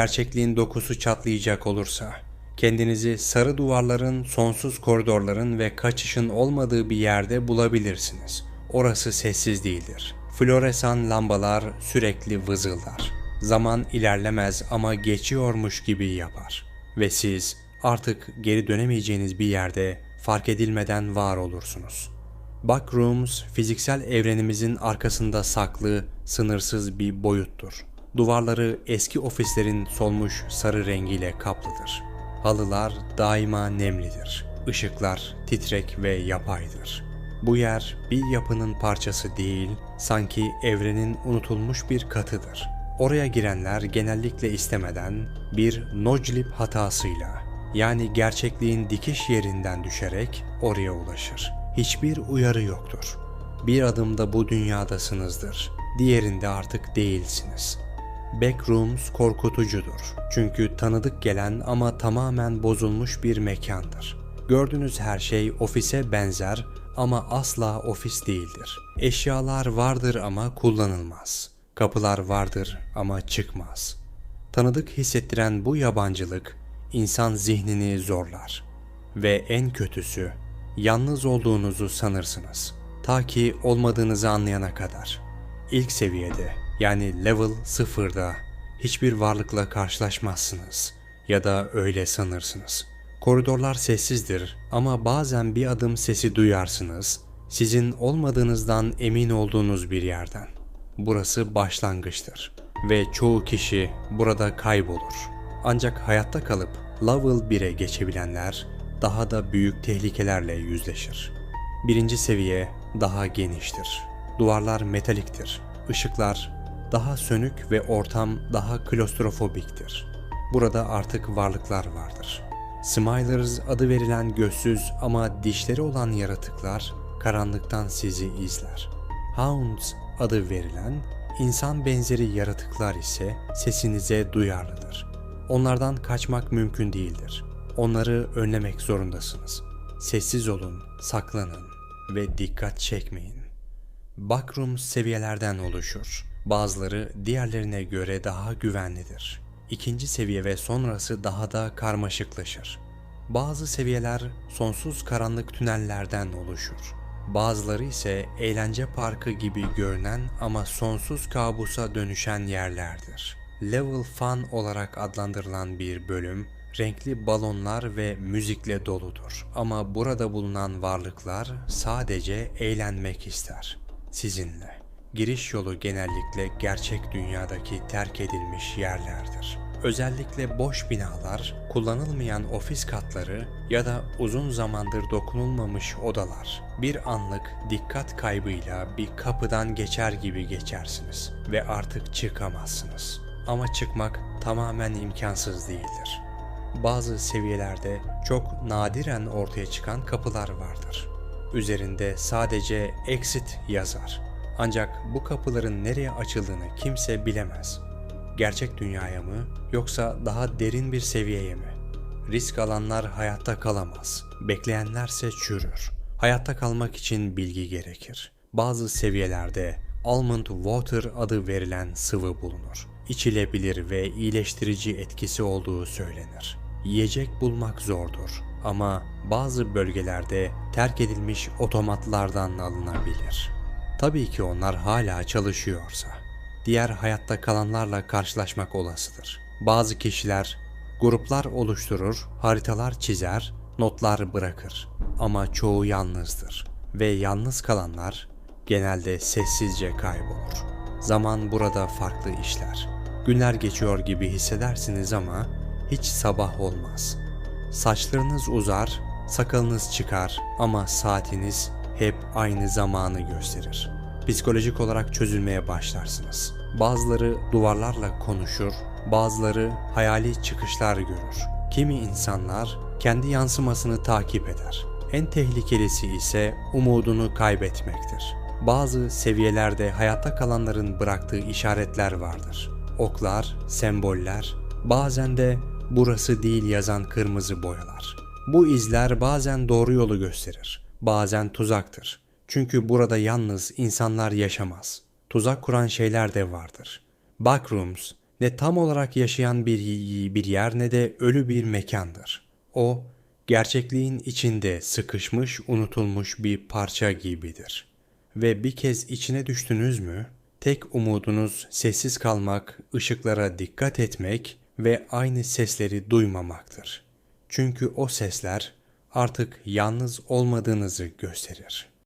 Gerçekliğin dokusu çatlayacak olursa, kendinizi sarı duvarların, sonsuz koridorların ve kaçışın olmadığı bir yerde bulabilirsiniz. Orası sessiz değildir. Floresan lambalar sürekli vızıldar. Zaman ilerlemez ama geçiyormuş gibi yapar. Ve siz artık geri dönemeyeceğiniz bir yerde fark edilmeden var olursunuz. Backrooms, fiziksel evrenimizin arkasında saklı, sınırsız bir boyuttur. Duvarları eski ofislerin solmuş sarı rengiyle kaplıdır. Halılar daima nemlidir. Işıklar titrek ve yapaydır. Bu yer bir yapının parçası değil, sanki evrenin unutulmuş bir katıdır. Oraya girenler genellikle istemeden bir noclip hatasıyla yani gerçekliğin dikiş yerinden düşerek oraya ulaşır. Hiçbir uyarı yoktur. Bir adımda bu dünyadasınızdır. Diğerinde artık değilsiniz. Backrooms korkutucudur. Çünkü tanıdık gelen ama tamamen bozulmuş bir mekandır. Gördüğünüz her şey ofise benzer ama asla ofis değildir. Eşyalar vardır ama kullanılmaz. Kapılar vardır ama çıkmaz. Tanıdık hissettiren bu yabancılık insan zihnini zorlar. Ve en kötüsü yalnız olduğunuzu sanırsınız. Ta ki olmadığınızı anlayana kadar. İlk seviyede yani level sıfırda hiçbir varlıkla karşılaşmazsınız ya da öyle sanırsınız. Koridorlar sessizdir ama bazen bir adım sesi duyarsınız sizin olmadığınızdan emin olduğunuz bir yerden. Burası başlangıçtır ve çoğu kişi burada kaybolur. Ancak hayatta kalıp level 1'e geçebilenler daha da büyük tehlikelerle yüzleşir. Birinci seviye daha geniştir. Duvarlar metaliktir. Işıklar daha sönük ve ortam daha klostrofobiktir. Burada artık varlıklar vardır. Smilers adı verilen gözsüz ama dişleri olan yaratıklar karanlıktan sizi izler. Hounds adı verilen insan benzeri yaratıklar ise sesinize duyarlıdır. Onlardan kaçmak mümkün değildir. Onları önlemek zorundasınız. Sessiz olun, saklanın ve dikkat çekmeyin. Backroom seviyelerden oluşur. Bazıları diğerlerine göre daha güvenlidir. İkinci seviye ve sonrası daha da karmaşıklaşır. Bazı seviyeler sonsuz karanlık tünellerden oluşur. Bazıları ise eğlence parkı gibi görünen ama sonsuz kabusa dönüşen yerlerdir. Level Fun olarak adlandırılan bir bölüm renkli balonlar ve müzikle doludur. Ama burada bulunan varlıklar sadece eğlenmek ister. Sizinle. Giriş yolu genellikle gerçek dünyadaki terk edilmiş yerlerdir. Özellikle boş binalar, kullanılmayan ofis katları ya da uzun zamandır dokunulmamış odalar. Bir anlık dikkat kaybıyla bir kapıdan geçer gibi geçersiniz ve artık çıkamazsınız. Ama çıkmak tamamen imkansız değildir. Bazı seviyelerde çok nadiren ortaya çıkan kapılar vardır. Üzerinde sadece exit yazar. Ancak bu kapıların nereye açıldığını kimse bilemez. Gerçek dünyaya mı yoksa daha derin bir seviyeye mi? Risk alanlar hayatta kalamaz. Bekleyenlerse çürür. Hayatta kalmak için bilgi gerekir. Bazı seviyelerde almond water adı verilen sıvı bulunur. İçilebilir ve iyileştirici etkisi olduğu söylenir. Yiyecek bulmak zordur ama bazı bölgelerde terk edilmiş otomatlardan alınabilir. Tabii ki onlar hala çalışıyorsa. Diğer hayatta kalanlarla karşılaşmak olasıdır. Bazı kişiler gruplar oluşturur, haritalar çizer, notlar bırakır. Ama çoğu yalnızdır ve yalnız kalanlar genelde sessizce kaybolur. Zaman burada farklı işler. Günler geçiyor gibi hissedersiniz ama hiç sabah olmaz. Saçlarınız uzar, sakalınız çıkar ama saatiniz hep aynı zamanı gösterir. Psikolojik olarak çözülmeye başlarsınız. Bazıları duvarlarla konuşur, bazıları hayali çıkışlar görür. Kimi insanlar kendi yansımasını takip eder. En tehlikelisi ise umudunu kaybetmektir. Bazı seviyelerde hayatta kalanların bıraktığı işaretler vardır. Oklar, semboller, bazen de burası değil yazan kırmızı boyalar. Bu izler bazen doğru yolu gösterir, bazen tuzaktır. Çünkü burada yalnız insanlar yaşamaz. Tuzak kuran şeyler de vardır. Backrooms ne tam olarak yaşayan bir, bir yer ne de ölü bir mekandır. O, gerçekliğin içinde sıkışmış, unutulmuş bir parça gibidir. Ve bir kez içine düştünüz mü, tek umudunuz sessiz kalmak, ışıklara dikkat etmek ve aynı sesleri duymamaktır. Çünkü o sesler artık yalnız olmadığınızı gösterir.